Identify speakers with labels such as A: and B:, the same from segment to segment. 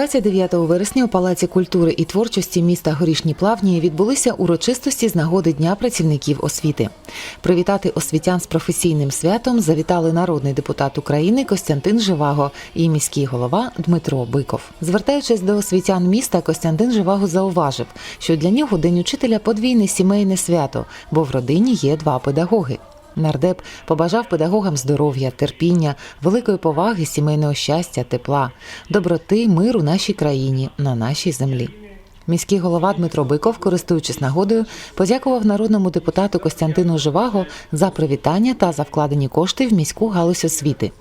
A: 29 вересня у Палаці культури і творчості міста Горішні Плавні відбулися урочистості з нагоди Дня працівників освіти. Привітати освітян з професійним святом завітали народний депутат України Костянтин Живаго і міський голова Дмитро Биков. Звертаючись до освітян міста, Костянтин Живаго зауважив, що для нього День учителя подвійне сімейне свято, бо в родині є два педагоги. Нардеп побажав педагогам здоров'я, терпіння, великої поваги, сімейного щастя, тепла, доброти, миру нашій країні, на нашій землі. Міський голова Дмитро Биков, користуючись нагодою, подякував народному депутату Костянтину Живаго за привітання та за вкладені кошти в міську галузь освіти.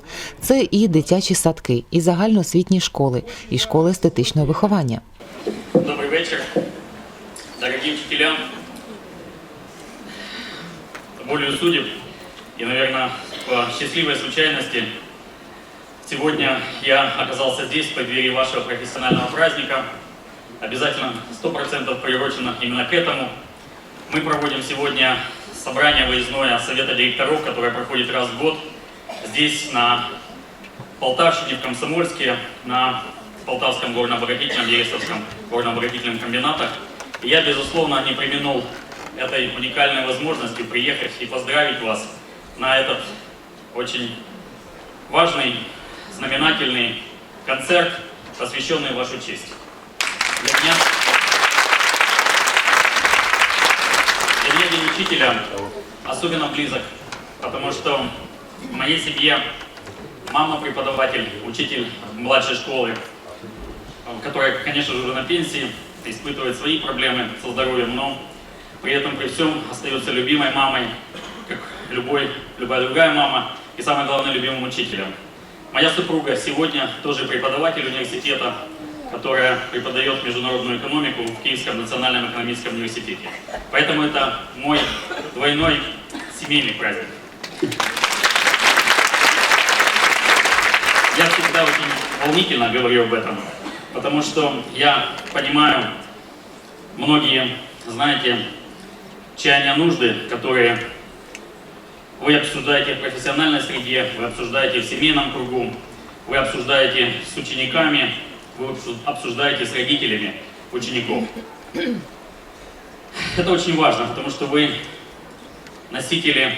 A: Це і дитячі садки, і загальноосвітні школи, і школи естетичного виховання.
B: Добрый вечер, дорогие учителя, волею судеб и, наверное, по счастливой случайности сегодня я оказался здесь, в преддверии вашего профессионального праздника, обязательно 100% приурочено именно к этому. Мы проводим сегодня собрание выездное Совета директоров, которое проходит раз в год здесь, на Полтавщине, в Комсомольске, на Полтавском горно-обогатительном, Ересовском горно-обогатительном комбинатах. И я, безусловно, не применил этой уникальной возможности приехать и поздравить вас на этот очень важный, знаменательный концерт, посвященный вашу честь. Для меня, для меня День учителя особенно близок, потому что в моей семье мама преподаватель, учитель младшей школы, которая, конечно же, уже на пенсии, испытывает свои проблемы со здоровьем, но при этом, при всем, остается любимой мамой, любой, любая другая мама, и самое главное, любимым учителем. Моя супруга сегодня тоже преподаватель университета, которая преподает международную экономику в Киевском национальном экономическом университете. Поэтому это мой двойной семейный праздник. Я всегда очень волнительно говорю об этом, потому что я понимаю многие, знаете, чаяния нужды, которые вы обсуждаете в профессиональной среде, вы обсуждаете в семейном кругу, вы обсуждаете с учениками, вы обсу- обсуждаете с родителями учеников. Это очень важно, потому что вы носители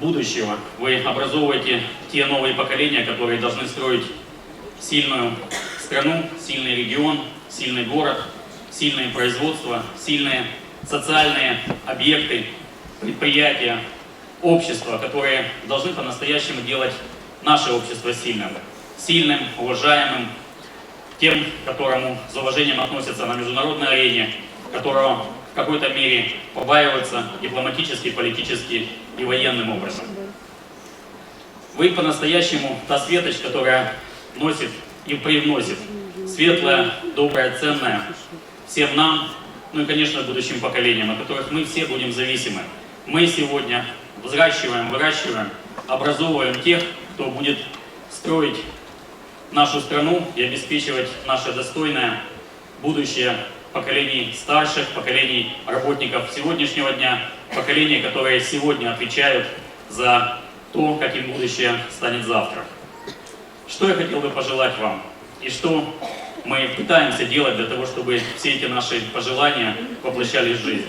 B: будущего. Вы образовываете те новые поколения, которые должны строить сильную страну, сильный регион, сильный город, сильное производство, сильные социальные объекты, предприятия, общества, которые должны по-настоящему делать наше общество сильным. Сильным, уважаемым, тем, которому с уважением относятся на международной арене, которого в какой-то мере побаиваются дипломатически, политически и военным образом. Вы по-настоящему та светоч, которая носит и привносит светлое, доброе, ценное всем нам, ну и, конечно, будущим поколениям, от которых мы все будем зависимы. Мы сегодня взращиваем, выращиваем, образовываем тех, кто будет строить нашу страну и обеспечивать наше достойное будущее поколений старших, поколений работников сегодняшнего дня, поколений, которые сегодня отвечают за то, каким будущее станет завтра. Что я хотел бы пожелать вам и что мы пытаемся делать для того, чтобы все эти наши пожелания воплощались в жизнь.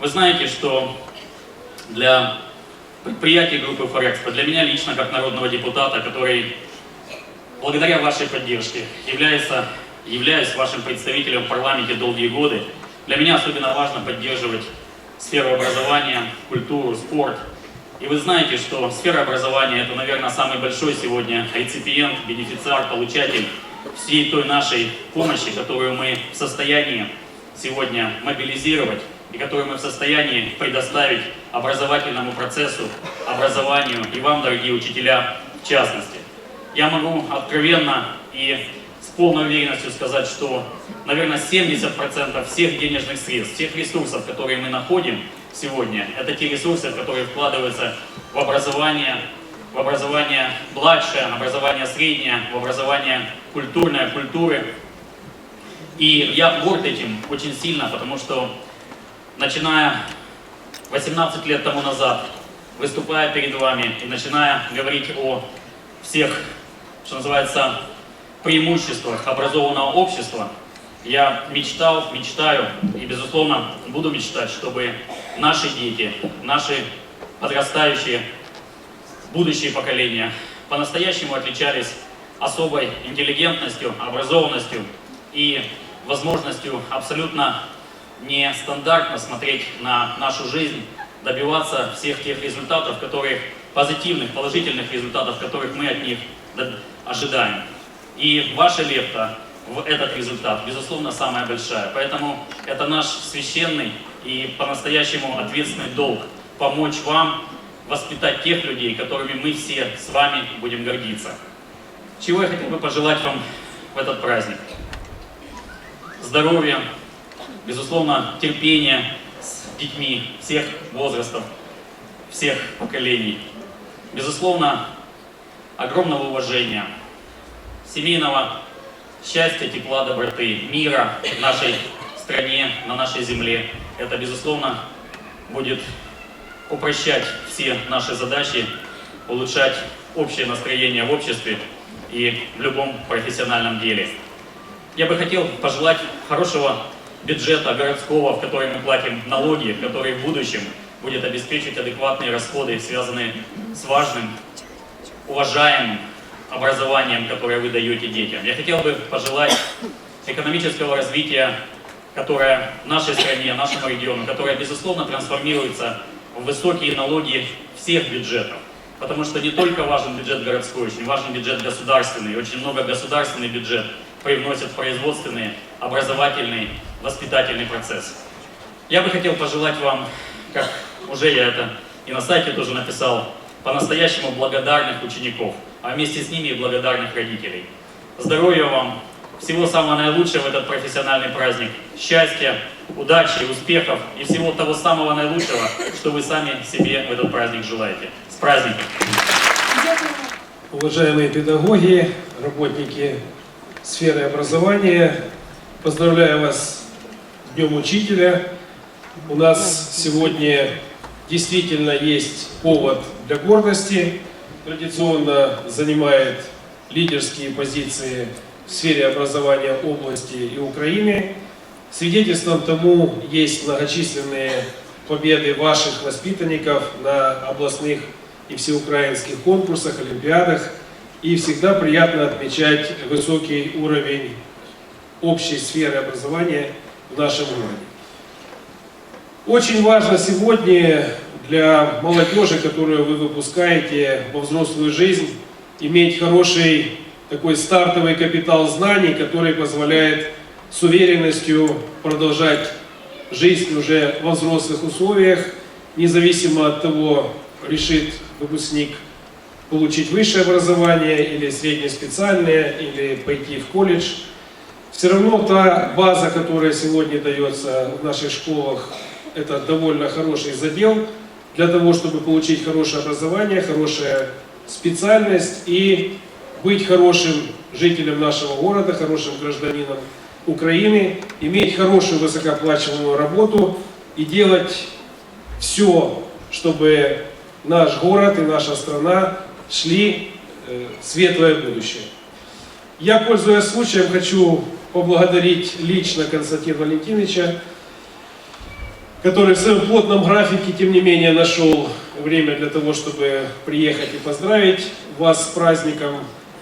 B: Вы знаете, что для предприятий группы Форекспо, для меня лично, как народного депутата, который благодаря вашей поддержке является, являюсь вашим представителем в парламенте долгие годы, для меня особенно важно поддерживать сферу образования, культуру, спорт. И вы знаете, что сфера образования это, наверное, самый большой сегодня реципиент, бенефициар, получатель всей той нашей помощи, которую мы в состоянии сегодня мобилизировать и которую мы в состоянии предоставить образовательному процессу, образованию и вам, дорогие учителя, в частности. Я могу откровенно и с полной уверенностью сказать, что, наверное, 70% всех денежных средств, всех ресурсов, которые мы находим сегодня, это те ресурсы, которые вкладываются в образование, в образование младшее, образование среднее, в образование культурное, культуры. И я горд этим очень сильно, потому что начиная 18 лет тому назад, выступая перед вами и начиная говорить о всех, что называется, преимуществах образованного общества, я мечтал, мечтаю и, безусловно, буду мечтать, чтобы наши дети, наши подрастающие, будущие поколения по-настоящему отличались особой интеллигентностью, образованностью и возможностью абсолютно нестандартно смотреть на нашу жизнь, добиваться всех тех результатов, которых позитивных, положительных результатов, которых мы от них ожидаем. И ваша лепта в этот результат, безусловно, самая большая. Поэтому это наш священный и по-настоящему ответственный долг помочь вам воспитать тех людей, которыми мы все с вами будем гордиться. Чего я хотел бы пожелать вам в этот праздник? Здоровья, безусловно, терпения с детьми всех возрастов, всех поколений. Безусловно, огромного уважения, семейного счастья, тепла, доброты, мира в нашей стране, на нашей земле. Это, безусловно, будет упрощать все наши задачи, улучшать общее настроение в обществе и в любом профессиональном деле. Я бы хотел пожелать хорошего бюджета городского, в который мы платим налоги, который в будущем будет обеспечивать адекватные расходы, связанные с важным, уважаемым образованием, которое вы даете детям. Я хотел бы пожелать экономического развития, которое в нашей стране, нашему региону, которое, безусловно, трансформируется в высокие налоги всех бюджетов. Потому что не только важен бюджет городской, очень важен бюджет государственный. Очень много государственный бюджет привносит в производственный, образовательный, воспитательный процесс. Я бы хотел пожелать вам, как уже я это и на сайте тоже написал, по-настоящему благодарных учеников, а вместе с ними и благодарных родителей. Здоровья вам, всего самого наилучшего в этот профессиональный праздник, счастья, удачи, успехов и всего того самого наилучшего, что вы сами себе в этот праздник желаете. С праздником!
C: Уважаемые педагоги, работники сферы образования, поздравляю вас Днем Учителя. У нас сегодня действительно есть повод для гордости. Традиционно занимает лидерские позиции в сфере образования области и Украины. Свидетельством тому есть многочисленные победы ваших воспитанников на областных и всеукраинских конкурсах, олимпиадах. И всегда приятно отмечать высокий уровень общей сферы образования в нашем городе. Очень важно сегодня для молодежи, которую вы выпускаете во взрослую жизнь, иметь хороший такой стартовый капитал знаний, который позволяет с уверенностью продолжать жизнь уже во взрослых условиях, независимо от того, решит выпускник получить высшее образование или среднеспециальное, или пойти в колледж. Все равно та база, которая сегодня дается в наших школах, это довольно хороший задел для того, чтобы получить хорошее образование, хорошая специальность и быть хорошим жителем нашего города, хорошим гражданином Украины, иметь хорошую высокооплачиваемую работу и делать все, чтобы наш город и наша страна шли э, в светлое будущее. Я, пользуясь случаем, хочу поблагодарить лично Константина Валентиновича, который в своем плотном графике, тем не менее, нашел время для того, чтобы приехать и поздравить вас с праздником,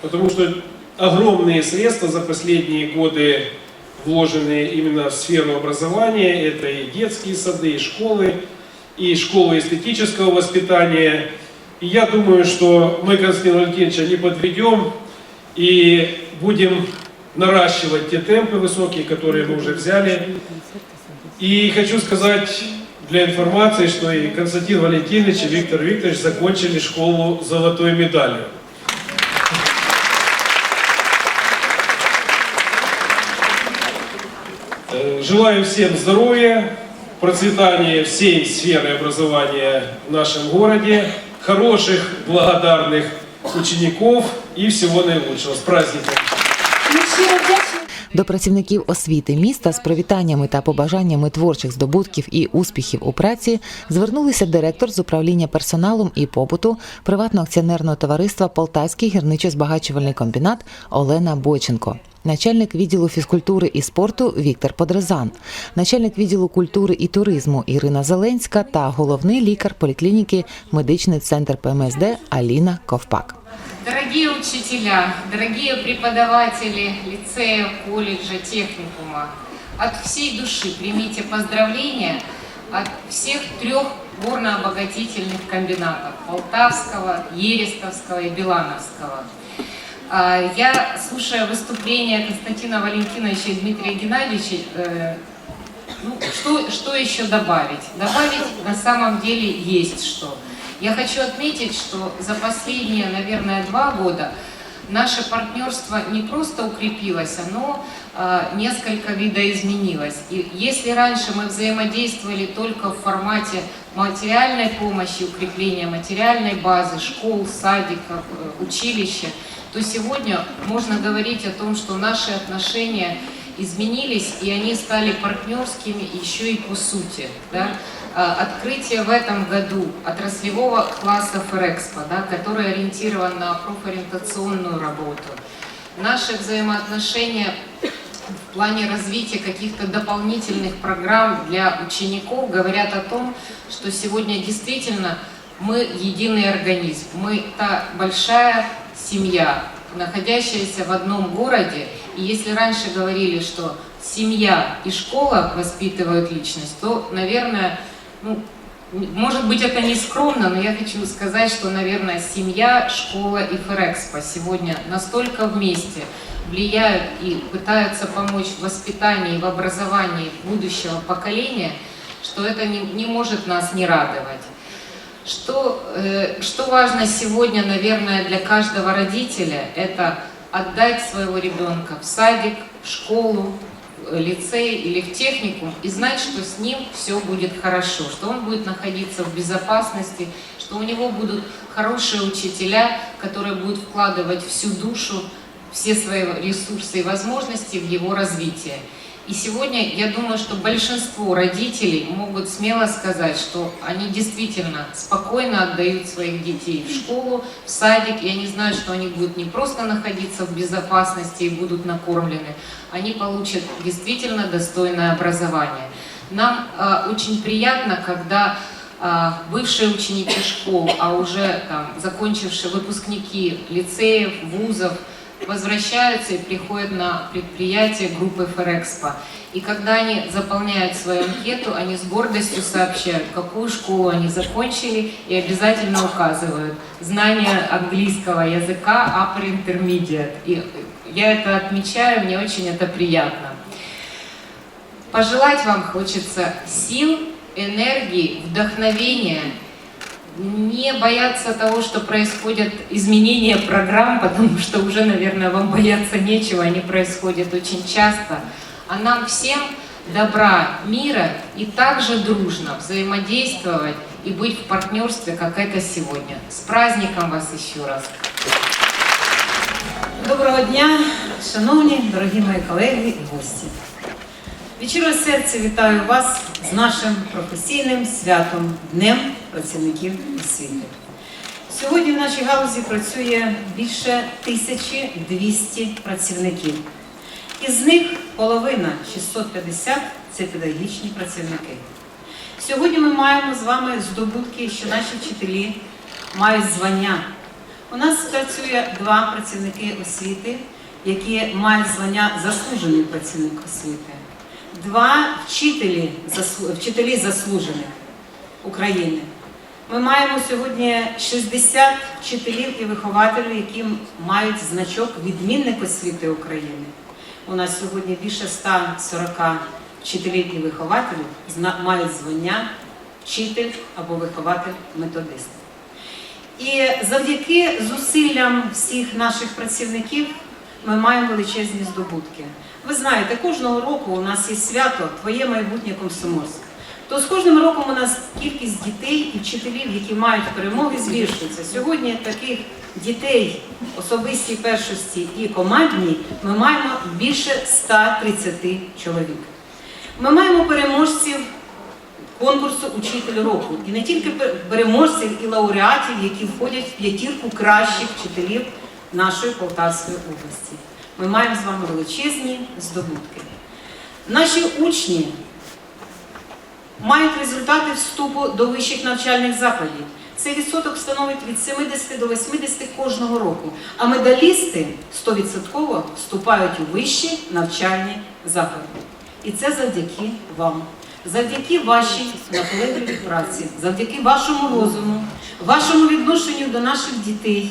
C: потому что огромные средства за последние годы вложены именно в сферу образования. Это и детские сады, и школы, и школы эстетического воспитания. И я думаю, что мы Константина Валентиновича не подведем и будем наращивать те темпы высокие, которые мы уже взяли. И хочу сказать для информации, что и Константин Валентинович, и Виктор Викторович закончили школу золотой медалью. Э, Желаю всем здоровья, процветания всей сферы образования в нашем городе, хороших, благодарных учеников и всего наилучшего. С праздником!
A: До працівників освіти міста з привітаннями та побажаннями творчих здобутків і успіхів у праці звернулися директор з управління персоналом і побуту приватного акціонерного товариства Полтавський гірничо-збагачувальний комбінат Олена Боченко. Начальник відділу фізкультури і спорту Віктор Подрезан, начальник відділу культури і туризму Ірина Зеленська та головний лікар поліклініки медичний центр ПМСД Аліна Ковпак.
D: Дорогие учителя, дорогие преподаватели лицея, колледжа, техникума, от всей души примите поздравления от всех трех горно-обогатительных комбинатов – Полтавского, Ерестовского и Билановского. А, Я, слушая выступления Константина Валентиновича и Дмитрия Геннадьевича, э, ну, что, что еще добавить? Добавить на самом деле есть что. Я хочу отметить, что за последние, наверное, два года наше партнерство не просто укрепилось, оно э, несколько видоизменилось. И если раньше мы взаимодействовали только в формате материальной помощи, укрепления материальной базы, школ, садиков, э, училища, то сегодня можно говорить о том, что наши отношения изменились, и они стали партнерскими еще и по сути. Да? А, Открытие в этом году отраслевого класса Форекспо, да, который ориентирован на профориентационную работу. Наши взаимоотношения в плане развития каких-то дополнительных программ для учеников говорят о том, что сегодня действительно мы единый организм, мы та большая семья, находящаяся в одном городе. И если раньше говорили, что семья и школа воспитывают личность, то, наверное, ну, может быть, это не скромно, но я хочу сказать, что, наверное, семья, школа и Ферекспо сегодня настолько вместе влияют и пытаются помочь в воспитании в образовании будущего поколения, что это не, не может нас не радовать. Что, э, что важно сегодня, наверное, для каждого родителя, это отдать своего ребенка в садик, в школу, лицей или в техникум и знать, что с ним все будет хорошо, что он будет находиться в безопасности, что у него будут хорошие учителя, которые будут вкладывать всю душу, все свои ресурсы и возможности в его развитие. И сегодня я думаю, что большинство родителей могут смело сказать, что они действительно спокойно отдают своих детей в школу, в садик, и они знают, что они будут не просто находиться в безопасности и будут накормлены, они получат действительно достойное образование. Нам э, очень приятно, когда э, бывшие ученики школ, а уже там, закончившие выпускники лицеев, вузов, возвращаются и приходят на предприятие группы Ферекспо. И когда они заполняют свою анкету, они с гордостью сообщают, какую школу они закончили и обязательно указывают знание английского языка upper intermediate. И я это отмечаю, мне очень это приятно. Пожелать вам хочется сил, энергии, вдохновения, не бояться того, что происходят изменения программ, потому что уже, наверное, вам бояться нечего, они происходят очень часто. А нам всем добра, мира и также дружно взаимодействовать и быть в партнерстве, как это сегодня. С праздником вас еще раз!
E: Доброго дня, шановні, дорогі мої колеги і гості. Від щирого серця вітаю вас з нашим професійним святом Днем працівників освіти. Сьогодні в нашій галузі працює більше 1200 працівників. Із них половина 650 це педагогічні працівники. Сьогодні ми маємо з вами здобутки, що наші вчителі мають звання. У нас працює два працівники освіти, які мають звання заслужений працівник освіти, два вчителі, вчителі заслужених України. Ми маємо сьогодні 60 вчителів і вихователів, які мають значок відмінник освіти України. У нас сьогодні більше 140 вчителів і вихователів мають звання вчитель або вихователь-методист. І завдяки зусиллям всіх наших працівників ми маємо величезні здобутки. Ви знаєте, кожного року у нас є свято Твоє майбутнє комсомольське. То з кожним роком у нас кількість дітей і вчителів, які мають перемоги, збільшується. Сьогодні таких дітей особистій першості і командній ми маємо більше 130 чоловік. Ми маємо переможців конкурсу Учитель року. І не тільки переможців і лауреатів, які входять в п'ятірку кращих вчителів нашої Полтавської області. Ми маємо з вами величезні здобутки. Наші учні мають результати вступу до вищих навчальних закладів. Цей відсоток становить від 70 до 80 кожного року. А медалісти 100% вступають у вищі навчальні заклади. І це завдяки вам, завдяки вашій наполегливій праці, завдяки вашому розуму, вашому відношенню до наших дітей.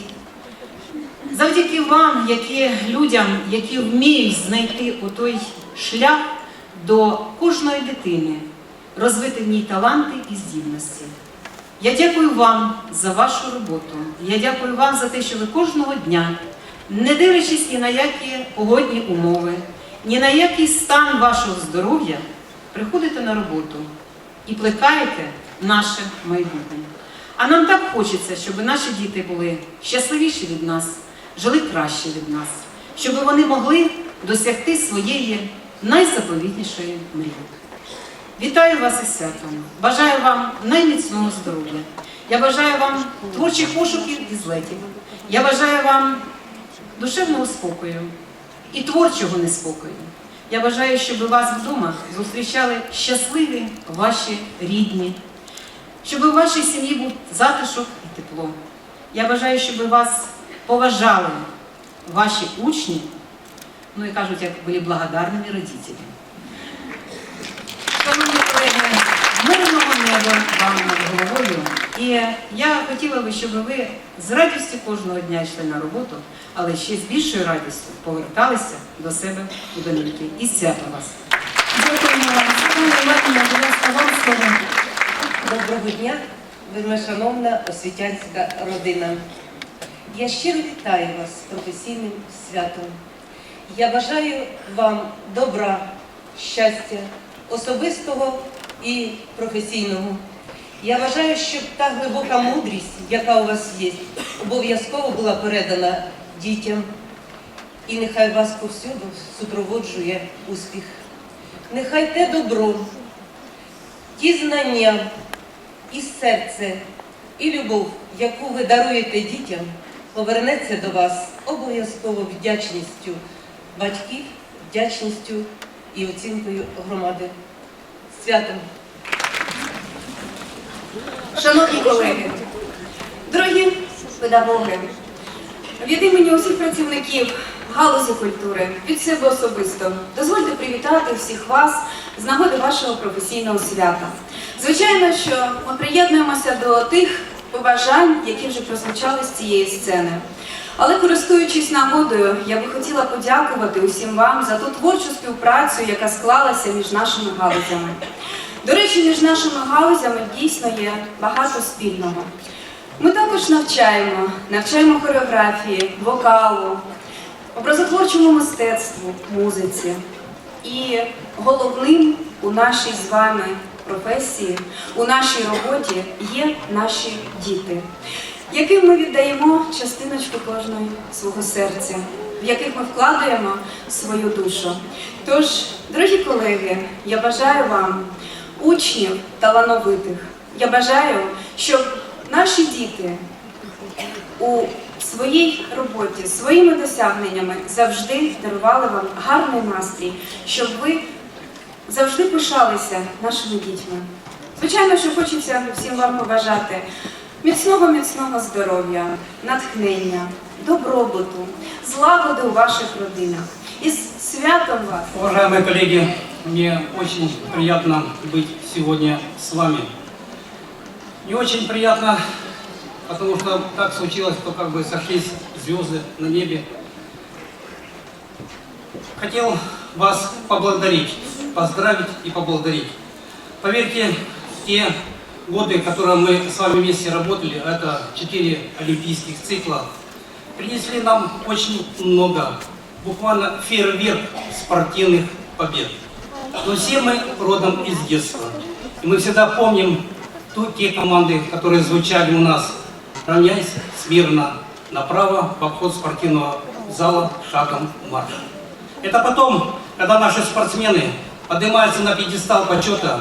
E: Завдяки вам, які людям, які вміють знайти отой шлях до кожної дитини, розвити в ній таланти і здібності. Я дякую вам за вашу роботу. Я дякую вам за те, що ви кожного дня, не дивлячись ні на які погодні умови, ні на який стан вашого здоров'я, приходите на роботу і плекаєте наше майбутнє. А нам так хочеться, щоб наші діти були щасливіші від нас, жили краще від нас, щоб вони могли досягти своєї найзаповітнішої мрії. Вітаю вас із святом. Бажаю вам найміцного здоров'я. Я бажаю вам творчих пошуків і злетів. Я бажаю вам душевного спокою і творчого неспокою. Я бажаю, щоб вас вдома зустрічали щасливі ваші рідні, щоб у вашій сім'ї був затишок і тепло. Я бажаю, щоб вас поважали ваші учні, ну і кажуть, як були благодарними родителі. Шановні колеги, мирного неба вам над головою. І я хотіла би, щоб ви з радістю кожного дня йшли на роботу, але ще з більшою радістю поверталися до себе у домівки. І свято вас!
F: Дякуємо вам.
G: Доброго дня, вельмишановна освітянська родина. Я щиро вітаю вас з професійним святом. Я бажаю вам добра, щастя, особистого і професійного. Я бажаю, щоб та глибока мудрість, яка у вас є, обов'язково була передана дітям. І нехай вас повсюду супроводжує успіх. Нехай те добро, ті знання, і серце, і любов, яку ви даруєте дітям, повернеться до вас обов'язково вдячністю батьків, вдячністю і оцінкою громади. Святом!
F: Шановні колеги, дорогі педагоги, від імені усіх працівників галузі культури, від себе особисто, дозвольте привітати всіх вас з нагоди вашого професійного свята. Звичайно, що ми приєднуємося до тих побажань, які вже прозвучали з цієї сцени. Але користуючись нагодою, я би хотіла подякувати усім вам за ту творчу співпрацю, яка склалася між нашими галузями. До речі, між нашими галузями дійсно є багато спільного. Ми також навчаємо, навчаємо хореографії, вокалу, образотворчому мистецтву, музиці. І головним у нашій з вами професії, у нашій роботі є наші діти, яким ми віддаємо частиночку кожної свого серця, в яких ми вкладаємо свою душу. Тож, дорогі колеги, я бажаю вам учнів талановитих. Я бажаю, щоб наші діти у своїй роботі, своїми досягненнями завжди дарували вам гарний настрій, щоб ви завжди пишалися нашими дітьми. Звичайно, що хочеться всім вам побажати міцного, міцного здоров'я, натхнення, добробуту, злагоди у ваших родинах. І з святом вас!
H: Уважаемые коллеги, мне очень приятно быть сегодня с вами. Не очень приятно, потому что так случилось, что как бы сошлись звезды на небе. Хотел вас поблагодарить, поздравить и поблагодарить. Поверьте, те годы, которые мы с вами вместе работали, это четыре олимпийских цикла, принесли нам очень много, буквально фейерверк спортивных побед. Но все мы родом из детства. И мы всегда помним ту, те команды, которые звучали у нас. Равняйся, смирно, направо в обход спортивного зала шагом марш. Это потом, когда наши спортсмены поднимаются на пьедестал почета,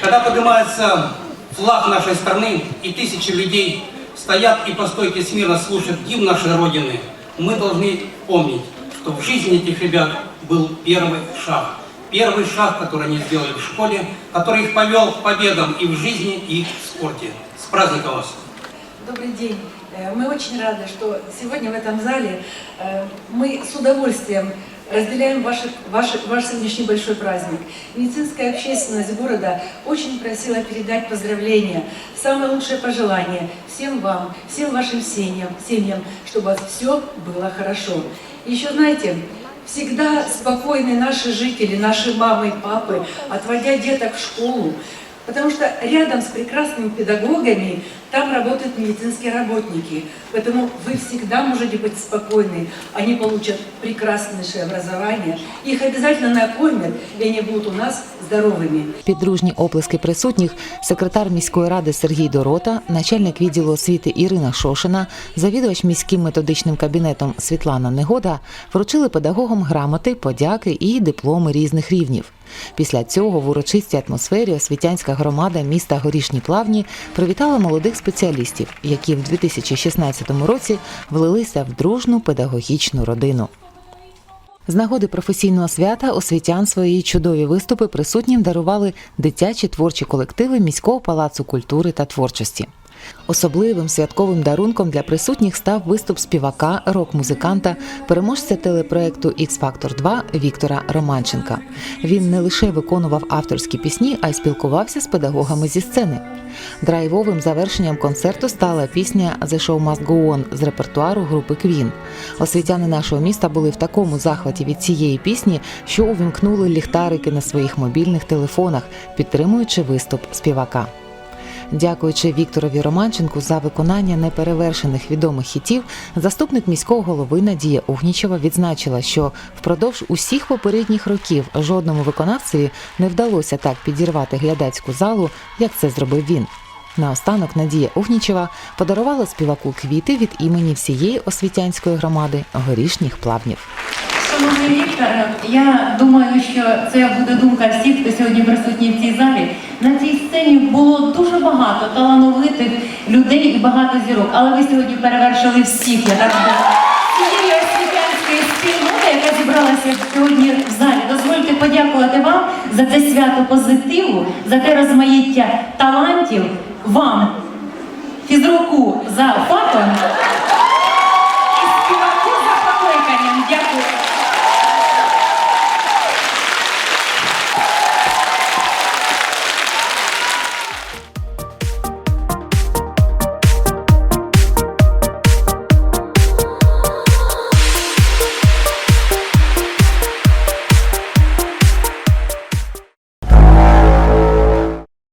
H: когда поднимается флаг нашей страны и тысячи людей стоят и по стойке смирно слушают гимн нашей Родины, мы должны помнить, что в жизни этих ребят был первый шаг. Первый шаг, который они сделали в школе, который их повел к победам и в жизни, и в спорте. С праздником вас!
I: Добрый день. Э, Мы очень рады, что сегодня в этом зале э, мы с удовольствием разделяем ваши, ваши, ваш сегодняшний большой праздник. Медицинская общественность города очень просила передать поздравления, самые лучшие пожелания всем вам, всем вашим семьям, семьям чтобы у вас все было хорошо. Еще знаете, всегда спокойны наши жители, наши мамы и папы, отводя деток в школу, Потому что рядом с прекрасными педагогами там работают медицинские работники. Поэтому вы всегда можете быть спокойны. Они получат прекраснейшее образование. Их обязательно накормят, и они будут у нас здоровыми.
A: Під дружні оплески присутніх секретар міської ради Сергій Дорота, начальник відділу освіти Ірина Шошина, завідувач міським методичним кабінетом Світлана Негода вручили педагогам грамоти, подяки і дипломи різних рівнів. Після цього в урочистій атмосфері освітянська громада міста Горішні Плавні привітала молодих спеціалістів, які в 2016 році влилися в дружну педагогічну родину. З нагоди професійного свята освітян свої чудові виступи присутнім дарували дитячі творчі колективи міського палацу культури та творчості. Особливим святковим дарунком для присутніх став виступ співака, рок-музиканта, переможця телепроекту x Factor 2 Віктора Романченка. Він не лише виконував авторські пісні, а й спілкувався з педагогами зі сцени. Драйвовим завершенням концерту стала пісня «The Show Must Go On» з репертуару групи Queen. Освітяни нашого міста були в такому захваті від цієї пісні, що увімкнули ліхтарики на своїх мобільних телефонах, підтримуючи виступ співака. Дякуючи Вікторові Романченку за виконання неперевершених відомих хітів, заступник міського голови Надія Угнічева відзначила, що впродовж усіх попередніх років жодному виконавцеві не вдалося так підірвати глядацьку залу, як це зробив він. Наостанок Надія Угнічева подарувала співаку квіти від імені всієї освітянської громади горішніх плавнів.
J: Шановний Віктор, я думаю, що це буде думка всіх, хто сьогодні присутній в цій залі. На цій сцені було дуже багато талановитих людей і багато зірок, але ви сьогодні перевершили всіх, я так. Цієї яка зібралася сьогодні в залі. Дозвольте подякувати вам за це свято позитиву, за те розмаїття талантів, вам, фізруку за фахом і співаку за покликанням. Дякую.